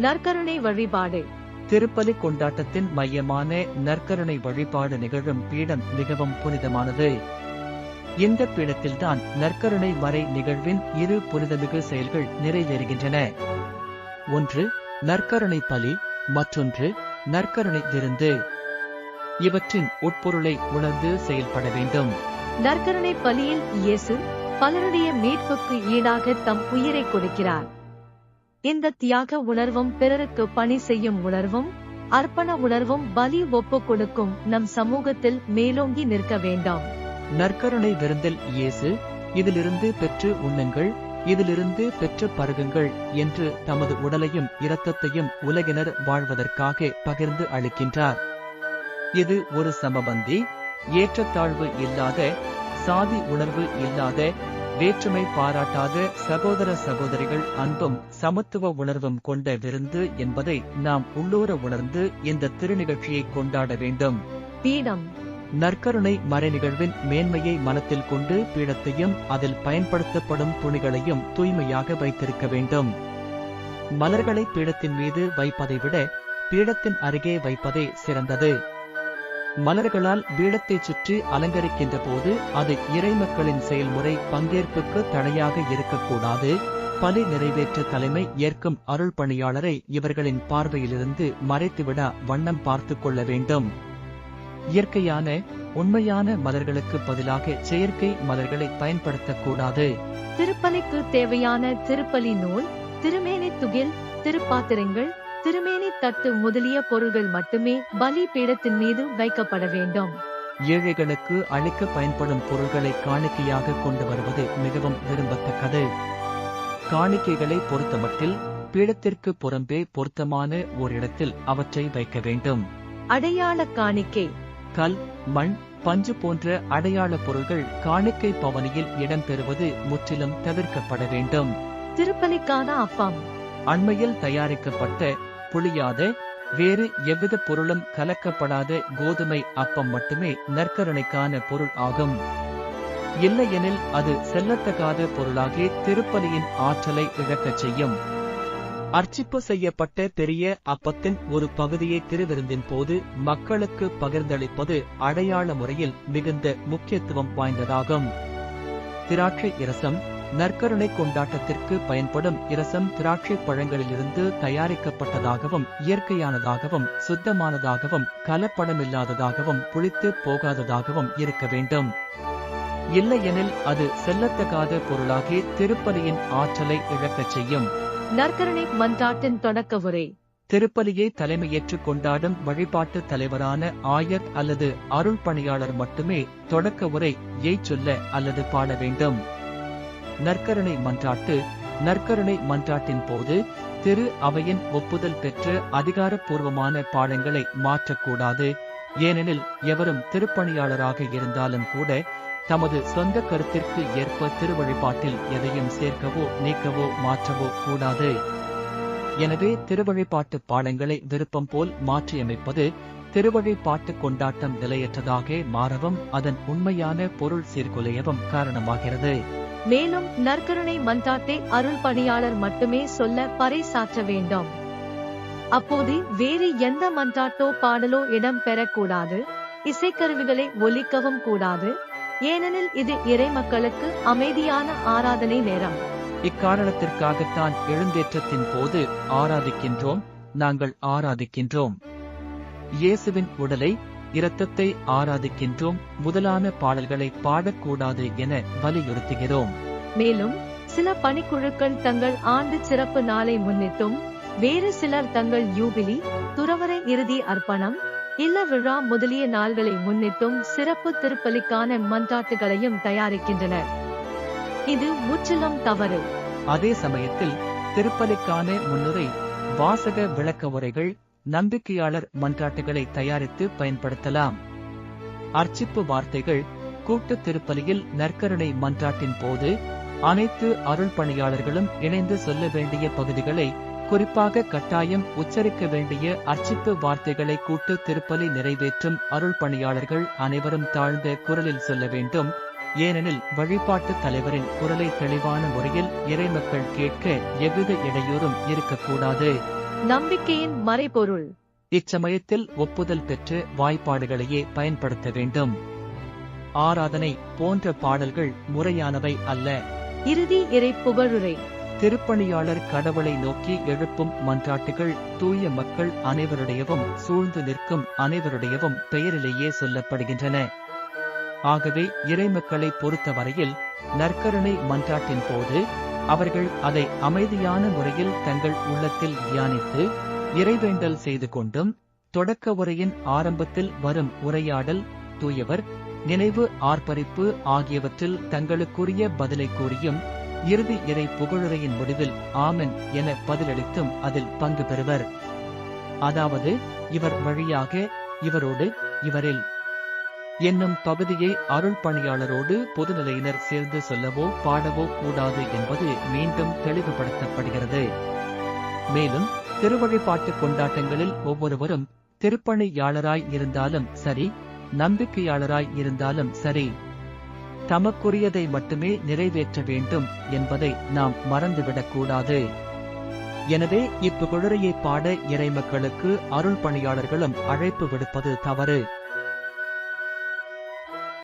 நற்கருணை வழிபாடு. திருப்பலி கொண்டாட்டத்தின் மையமான நற்கருணை வழிபாடு நிகழும் பீடம் மிகவும் புனிதமானது. இந்த பீடத்தில்தான் நற்கருணை மறை நிகழ்வின் இரு புனிதமிகு செயல்கள் நிறைவேறுகின்றன. ஒன்று நற்கருணை பலி மற்றொன்று நற்கருணை விருந்து. இவற்றின் உட்பொருளை உணர்ந்து செயல்பட வேண்டும். நற்கருணை பலியில் இயேசு பலருடைய மீட்புக்கு ஈடாக தம் உயிரை கொடுக்கிறார். இந்த தியாக உணர்வும் பிறருக்கு பணி செய்யும் உணர்வும் அர்ப்பண உணர்வும் பலி ஒப்பு கொடுக்கும் நம் சமூகத்தில் மேலோங்கி நிற்க வேண்டாம். நற்கருணை விருந்தில் இயேசு இதிலிருந்து பெற்று உண்ணுங்கள் இதிலிருந்து பெற்று பருகுங்கள் என்று தமது உடலையும் இரத்தத்தையும் உலகினர் வாழ்வதற்காக பகிர்ந்து அளிக்கின்றார். இது ஒரு சமபந்தி ஏற்றத்தாழ்வு இல்லாத சாதி உணர்வு இல்லாத வேற்றுமை பாராட்டாத சகோதர சகோதரிகள் அன்பும் சமத்துவ உணர்வும் கொண்ட விருந்து என்பதை நாம் உள்ளூர உணர்ந்து இந்த திருநிகழ்ச்சியை கொண்டாட வேண்டும். பீடம். நற்கருணை மறை நிகழ்வின் மேன்மையை மனத்தில் கொண்டு பீடத்தையும் அதில் பயன்படுத்தப்படும் துணிகளையும் தூய்மையாக வைத்திருக்க வேண்டும். மலர்களை பீடத்தின் மீது வைப்பதை விட பீடத்தின் அருகே வைப்பதே சிறந்தது. மலர்களால் பீடத்தைச் சுற்றி அலங்கரிக்கின்ற போது அது இறைமக்களின் செயல்முறை பங்கேற்புக்கு தடையாக இருக்கக்கூடாது. பலி நிறைவேற்ற தலைமை ஏற்கும் அருள் பணியாளரை இவர்களின் பார்வையிலிருந்து மறைத்துவிட வண்ணம் பார்த்துக் கொள்ள வேண்டும். இயற்கையான உண்மையான மலர்களுக்கு பதிலாக செயற்கை மலர்களை பயன்படுத்தக்கூடாது. திருப்பலிக்கு தேவையான திருப்பலி நூல் திருமேனி துகில் திருப்பாத்திரங்கள் திருமேனி தட்டு முதலிய பொருள்கள் மட்டுமே பலி பீடத்தின் மீது வைக்கப்பட வேண்டும். ஏழைகளுக்கு அளிக்க பயன்படும் பொருள்களை காணிக்கையாக கொண்டு வருவது மிகவும் விரும்பத்தக்கது. காணிக்கைகளை பொறுத்தமட்டில் பீடத்திற்கு புறம்பே பொருத்தமான ஓரிடத்தில் அவற்றை வைக்க வேண்டும். அடையாள காணிக்கை. கல் மண் பஞ்சு போன்ற அடையாள பொருள்கள் காணிக்கை பவனியில் இடம்பெறுவது முற்றிலும் தவிர்க்கப்பட வேண்டும். திருப்பலிக்கான அப்பம். அண்மையில் தயாரிக்கப்பட்ட புளியாத. வேறு எவ்வித பொருளும் கலக்கப்படாத கோதுமை அப்பம் மட்டுமே நற்கரணைக்கான பொருள் ஆகும். இல்லையெனில் அது செல்லத்தகாத பொருளாகி திருப்பலியின் ஆற்றலை இழக்கச் செய்யும். அர்ச்சிப்பு செய்யப்பட்ட பெரிய அப்பத்தின் ஒரு பகுதியை திருவிருந்தின் போது மக்களுக்கு பகிர்ந்தளிப்பது அடையாள முறையில் மிகுந்த முக்கியத்துவம் வாய்ந்ததாகும். திராட்சை இரசம் நற்கருணை கொண்டாட்டத்திற்கு பயன்படும் இரசம் திராட்சை பழங்களிலிருந்து தயாரிக்கப்பட்டதாகவும் இயற்கையானதாகவும் சுத்தமானதாகவும் கலப்படமில்லாததாகவும் புளித்து போகாததாகவும் இருக்க வேண்டும். இல்லையெனில் அது செல்லத்தகாத பொருளாகி திருப்பலியின் ஆற்றலை இழக்கச் செய்யும். நற்கருணை மன்றாட்டின் தொடக்க உரை. திருப்பலியை தலைமையேற்றுக் கொண்டாடும் வழிபாட்டு தலைவரான ஆயர் அல்லது அருள் பணியாளர் மட்டுமே தொடக்க உரை ஏய் சொல்ல அல்லது பாட வேண்டும். நற்கருணை மன்றாட்டு நற்கருணை மன்றாட்டின் போது திரு அவையின் ஒப்புதல் பெற்று அதிகாரப்பூர்வமான பாடங்களை மாற்றக்கூடாது. ஏனெனில் எவரும் திருப்பணியாளராக இருந்தாலும் கூட தமது சொந்த கருத்திற்கு ஏற்ப திருவழிபாட்டில் எதையும் சேர்க்கவோ நீக்கவோ மாற்றவோ கூடாது. எனவே திருவழிபாட்டு பாடங்களை விருப்பம் போல் மாற்றியமைப்பது திருவழிபாட்டு கொண்டாட்டம் நிலையற்றதாக மாறவும் அதன் உண்மையான பொருள் சீர்குலையவும் காரணமாகிறது. மேலும் நற்கருணை மன்றாட்டை அருள் பணியாளர் மட்டுமே சொல்ல பறைசாற்ற வேண்டும். அப்போது வேறு எந்த மன்றாட்டோ பாடலோ இடம் பெறக்கூடாது. இசைக்கருவிகளை ஒலிக்கவும் கூடாது. ஏனெனில் இது இறை மக்களுக்கு அமைதியான ஆராதனை நேரம். இக்காரணத்திற்காகத்தான் எழுந்தேற்றத்தின் போது ஆராதிக்கின்றோம். நாங்கள் ஆராதிக்கின்றோம். இயேசுவின் உடலை இரத்தத்தை ஆராதிக்கின்றோம் முதலான பாடல்களை பாடக்கூடாது என வலியுறுத்துகிறோம். மேலும் சில பணிக்குழுக்கள் தங்கள் ஆண்டு சிறப்பு நாளை முன்னிட்டும் வேறு சிலர் தங்கள் யூபிலி துறவர இறுதி அர்ப்பணம் இல்ல விழா முதலிய நாள்களை முன்னிட்டும் சிறப்பு திருப்பலிக்கான மன்றாட்டுகளையும் தயாரிக்கின்றனர். இது முற்றிலும் தவறு. அதே சமயத்தில் திருப்பலிக்கான முன்னுரை வாசக விளக்க உரைகள் நம்பிக்கையாளர் மன்றாட்டுகளை தயாரித்து பயன்படுத்தலாம். அர்ச்சிப்பு வார்த்தைகள் கூட்டு திருப்பலியில் நற்கருணை மன்றாட்டின் போது அனைத்து அருள் பணியாளர்களும் இணைந்து சொல்ல வேண்டிய பகுதிகளை குறிப்பாக கட்டாயம் உச்சரிக்க வேண்டிய அர்ச்சிப்பு வார்த்தைகளை கூட்டு திருப்பலி நிறைவேற்றும் அருள் பணியாளர்கள் அனைவரும் தாழ்ந்த குரலில் சொல்ல வேண்டும். ஏனெனில் வழிபாட்டு தலைவரின் குரலை தெளிவான முறையில் இறைமக்கள் கேட்க எவ்வித இடையூறும் இருக்கக்கூடாது. நம்பிக்கையின் மறைபொருள். இச்சமயத்தில் ஒப்புதல் பெற்று வாய்ப்பாடுகளையே பயன்படுத்த வேண்டும். ஆராதனை போன்ற பாடல்கள் முறையானவை அல்ல. இறுதி இறை புகழுரை. திருப்பணியாளர் கடவுளை நோக்கி எழுப்பும் மன்றாட்டுகள் தூய மக்கள் அனைவருடையவும் சூழ்ந்து நிற்கும் அனைவருடையவும் பெயரிலேயே சொல்லப்படுகின்றன. ஆகவே இறைமக்களை பொறுத்தவரையில் நற்கருணை மன்றாட்டின் போது அவர்கள் அதை அமைதியான முறையில் தங்கள் உள்ளத்தில் தியானித்து இறைவேண்டல் செய்து கொண்டும் தொடக்க உரையின் ஆரம்பத்தில் வரும் உரையாடல் தூயவர் நினைவு ஆர்ப்பரிப்பு ஆகியவற்றில் தங்களுக்குரிய பதிலை கூறியும் இறுதி இறை புகழுரையின் முடிவில் ஆமன் என பதிலளித்தும் அதில் பங்கு பெறுவர். அதாவது இவர் வழியாக இவரோடு இவரில் என்னும் பகுதியை அருள் பணியாளரோடு பொதுநிலையினர் சேர்ந்து சொல்லவோ பாடவோ கூடாது என்பது மீண்டும் தெளிவுபடுத்தப்படுகிறது. மேலும் திருவழிபாட்டு கொண்டாட்டங்களில் ஒவ்வொருவரும் திருப்பணியாளராய் இருந்தாலும் சரி நம்பிக்கையாளராய் இருந்தாலும் சரி தமக்குரியதை மட்டுமே நிறைவேற்ற வேண்டும் என்பதை நாம் மறந்துவிடக்கூடாது. எனவே இப்புகழுரையை பாட இறைமக்களுக்கு அருள் பணியாளர்களும் அழைப்பு விடுப்பது தவறு.